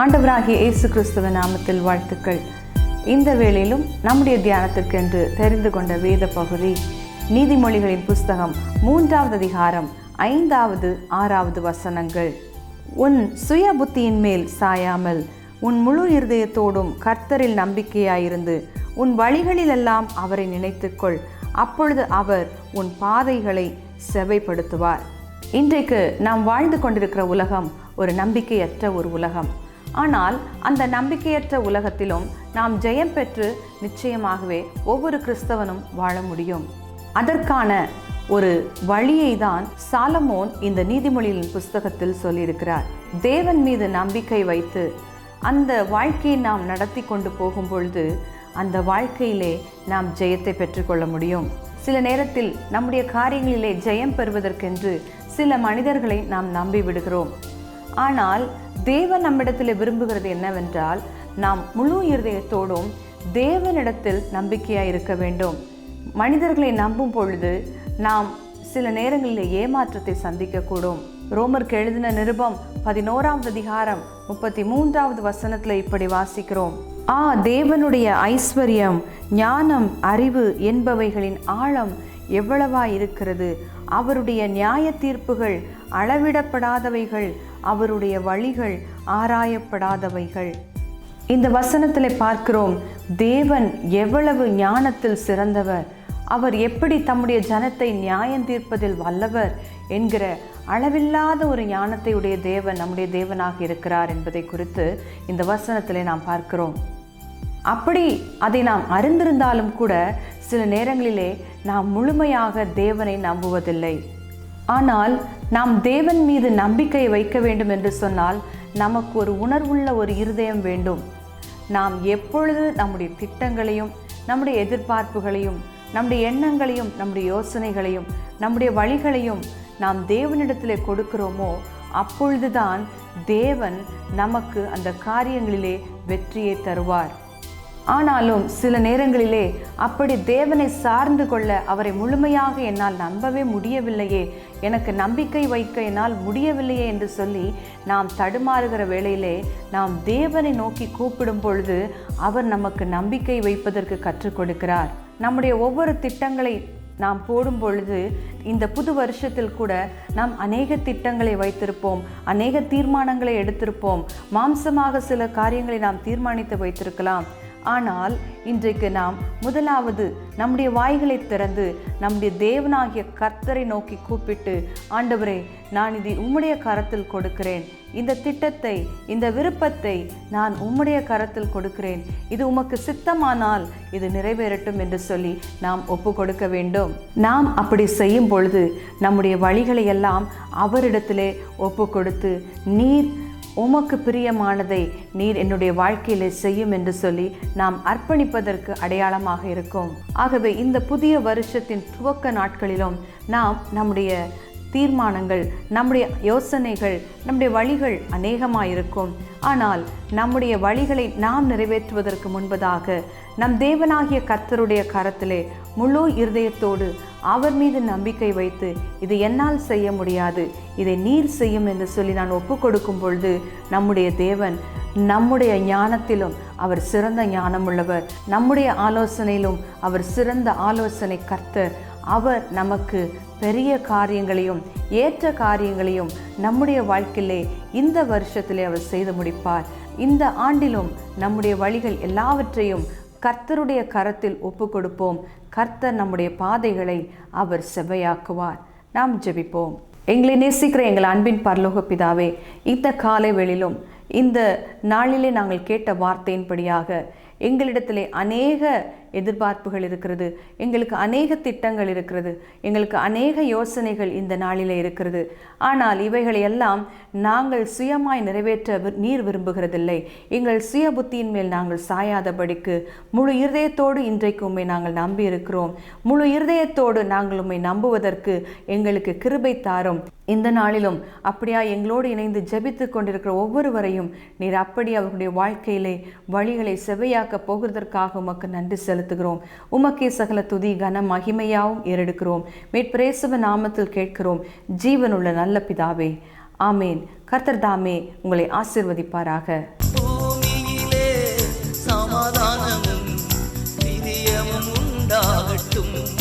ஆண்டவராகிய இயேசு கிறிஸ்துவ நாமத்தில் வாழ்த்துக்கள். இந்த வேளையிலும் நம்முடைய தியானத்திற்கென்று தெரிந்து கொண்ட வேத பகுதி நீதிமொழிகளின் புஸ்தகம் மூன்றாவது அதிகாரம் ஐந்தாவது ஆறாவது வசனங்கள். உன் சுய புத்தியின் மேல் சாயாமல் உன் முழு இருதயத்தோடும் கர்த்தரில் நம்பிக்கையாயிருந்து உன் வழிகளிலெல்லாம் அவரை நினைத்துக்கொள். அப்பொழுது அவர் உன் பாதைகளை செவைப்படுத்துவார். இன்றைக்கு நாம் வாழ்ந்து கொண்டிருக்கிற உலகம் ஒரு நம்பிக்கையற்ற ஒரு உலகம். ஆனால் அந்த நம்பிக்கையற்ற உலகத்திலும் நாம் ஜெயம் பெற்று நிச்சயமாகவே ஒவ்வொரு கிறிஸ்தவனும் வாழ முடியும். அதற்கான ஒரு வழியை தான் சாலமோன் இந்த நீதிமொழியின் புஸ்தகத்தில் சொல்லியிருக்கிறார். தேவன் மீது நம்பிக்கை வைத்து அந்த வாழ்க்கையை நாம் நடத்தி கொண்டு போகும் பொழுது அந்த வாழ்க்கையிலே நாம் ஜெயத்தை பெற்றுக்கொள்ள முடியும். சில நேரத்தில் நம்முடைய காரியங்களிலே ஜெயம் பெறுவதற்கென்று சில மனிதர்களை நாம் நம்பி விடுகிறோம். ஆனால் தேவன் நம்மிடத்தில் விரும்புகிறது என்னவென்றால் நாம் முழு இருதயத்தோடும் தேவனிடத்தில் நம்பிக்கையாக இருக்க வேண்டும். மனிதர்களை நம்பும் பொழுது நாம் சில நேரங்களில் ஏமாற்றத்தை சந்திக்கக்கூடும். ரோமருக்கு எழுதின நிருபம் பதினோராவது அதிகாரம் முப்பத்தி மூன்றாவது வசனத்தில் இப்படி வாசிக்கிறோம். ஆ தேவனுடைய ஐஸ்வர்யம் ஞானம் அறிவு என்பவைகளின் ஆழம் எவ்வளவா இருக்கிறது? அவருடைய நியாய தீர்ப்புகள் அளவிடப்படாதவைகள் அவருடைய வழிகள் ஆராயப்படாதவைகள். இந்த வசனத்தில் பார்க்கிறோம் தேவன் எவ்வளவு ஞானத்தில் சிறந்தவர். அவர் எப்படி தம்முடைய ஜனத்தை நியாயம் தீர்ப்பதில் வல்லவர் என்கிற அளவில்லாத ஒரு ஞானத்தை உடைய தேவன் நம்முடைய தேவனாக இருக்கிறார் என்பதை குறித்து இந்த வசனத்தில் நாம் பார்க்கிறோம். அப்படி அதை நாம் அறிந்திருந்தாலும் கூட சில நேரங்களிலே நாம் முழுமையாக தேவனை நம்புவதில்லை. ஆனால் நாம் தேவன் மீது நம்பிக்கை வைக்க வேண்டும் என்று சொன்னால் நமக்கு ஒரு உணர்வுள்ள ஒரு இருதயம் வேண்டும். நாம் எப்பொழுது நம்முடைய திட்டங்களையும் நம்முடைய எதிர்பார்ப்புகளையும் நம்முடைய எண்ணங்களையும் நம்முடைய யோசனைகளையும் நம்முடைய வழிகளையும் நாம் தேவனிடத்தில் கொடுக்கிறோமோ அப்பொழுதுதான் தேவன் நமக்கு அந்த காரியங்களிலே வெற்றியை தருவார். ஆனாலும் சில நேரங்களிலே அப்படி தேவனை சார்ந்து கொள்ள அவரை முழுமையாக என்னால் நம்பவே முடியவில்லையே. எனக்கு நம்பிக்கை வைக்க என்னால் முடியவில்லையே என்று சொல்லி நாம் தடுமாறுகிற வேளையிலே நாம் தேவனை நோக்கி கூப்பிடும் பொழுது அவர் நமக்கு நம்பிக்கை வைப்பதற்கு கற்றுக் கொடுக்கிறார். நம்முடைய ஒவ்வொரு திட்டங்களை நாம் போடும் பொழுது இந்த புது வருஷத்தில் கூட நாம் அநேக திட்டங்களை வைத்திருப்போம் அநேக தீர்மானங்களை எடுத்திருப்போம். மாம்சமாக சில காரியங்களை நாம் தீர்மானித்து வைத்திருக்கலாம். ஆனால் இன்றைக்கு நாம் முதலாவது நம்முடைய வாய்களை திறந்து நம்முடைய தேவனாகிய கர்த்தரை நோக்கி கூப்பிட்டு ஆண்டவரே நான் இதை உம்முடைய கரத்தில் கொடுக்கிறேன். இந்த திட்டத்தை இந்த விருப்பத்தை நான் உம்முடைய கரத்தில் கொடுக்கிறேன். இது உமக்கு சித்தமானால் இது நிறைவேறட்டும் என்று சொல்லி நாம் ஒப்பு கொடுக்க வேண்டும். நாம் அப்படி செய்யும் பொழுது நம்முடைய வழிகளை எல்லாம் அவரிடத்திலே ஒப்பு கொடுத்து நீர் உமக்கு பிரியமானதை நீர் என்னுடைய வாழ்க்கையிலே செய்யும் என்று சொல்லி நாம் அர்ப்பணிப்பதற்கு அடையாளமாக இருக்கும். ஆகவே இந்த புதிய வருஷத்தின் துவக்க நாட்களிலும் நாம் நம்முடைய தீர்மானங்கள் நம்முடைய யோசனைகள் நம்முடைய வழிகள் அநேகமாயிருக்கும். ஆனால் நம்முடைய வழிகளை நாம் நிறைவேற்றுவதற்கு முன்பதாக நம் தேவனாகிய கர்த்தருடைய கரத்திலே முழு இருதயத்தோடு அவர் மீது நம்பிக்கை வைத்து இது என்னால் செய்ய முடியாது. இதை நீர் செய்யும் என்று சொல்லி நான் ஒப்பு கொடுக்கும் பொழுது நம்முடைய தேவன் நம்முடைய ஞானத்திலும் அவர் சிறந்த ஞானமுள்ளவர். நம்முடைய ஆலோசனையிலும் அவர் சிறந்த ஆலோசனை கர்த்தர். அவர் நமக்கு பெரிய காரியங்களையும் ஏற்ற காரியங்களையும் நம்முடைய வாழ்க்கையிலே இந்த வருஷத்திலே அவர் செய்து முடிப்பார். இந்த ஆண்டிலும் நம்முடைய வழிகள் எல்லாவற்றையும் கர்த்தருடைய கரத்தில் ஒப்பு கொடுப்போம் கர்த்தர் நம்முடைய பாதைகளை அவர் செவ்வையாக்குவார். நாம் ஜெபிப்போம். எங்களை நேசிக்கிற எங்கள் அன்பின் பரலோக பிதாவே இந்த காலை வெளியிலும் இந்த நாளிலே நாங்கள் கேட்ட வார்த்தையின்படியாக எங்களிடத்திலே அநேக எதிர்பார்ப்புகள் இருக்கிறது. எங்களுக்கு அநேக திட்டங்கள் இருக்கிறது. எங்களுக்கு அநேக யோசனைகள் இந்த நாளிலே இருக்கிறது. ஆனால் இவைகளை எல்லாம் நாங்கள் சுயமாய் நிறைவேற்ற நீர் விரும்புகிறதில்லை. எங்கள் சுய புத்தியின் மேல் நாங்கள் சாயாதபடிக்கு முழு இருதயத்தோடு இன்றைக்கு உண்மை நாங்கள் நம்பி இருக்கிறோம் முழு இருதயத்தோடு நாங்கள் உண்மை நம்புவதற்கு எங்களுக்கு கிருபை தாரும். இந்த நாளிலும் அப்படியா எங்களோடு இணைந்து ஜபித்து கொண்டிருக்கிற ஒவ்வொருவரையும் நீர் அப்படி அவர்களுடைய வாழ்க்கையிலே வழிகளை செவையாக்க போகிறதற்காக உமக்கு நன்றி செலுத்துகிறோம். உமக்கே சகல துதி கன மகிமையாகவும் ஏறெடுக்கிறோம். மேற்பிரேசவ நாமத்தில் கேட்கிறோம் ஜீவனுள்ள நல்ல பிதாவே ஆமேன். கர்த்தர் தாமே உங்களை ஆசிர்வதிப்பாராக. சமாதானமும் உண்டாகட்டும்.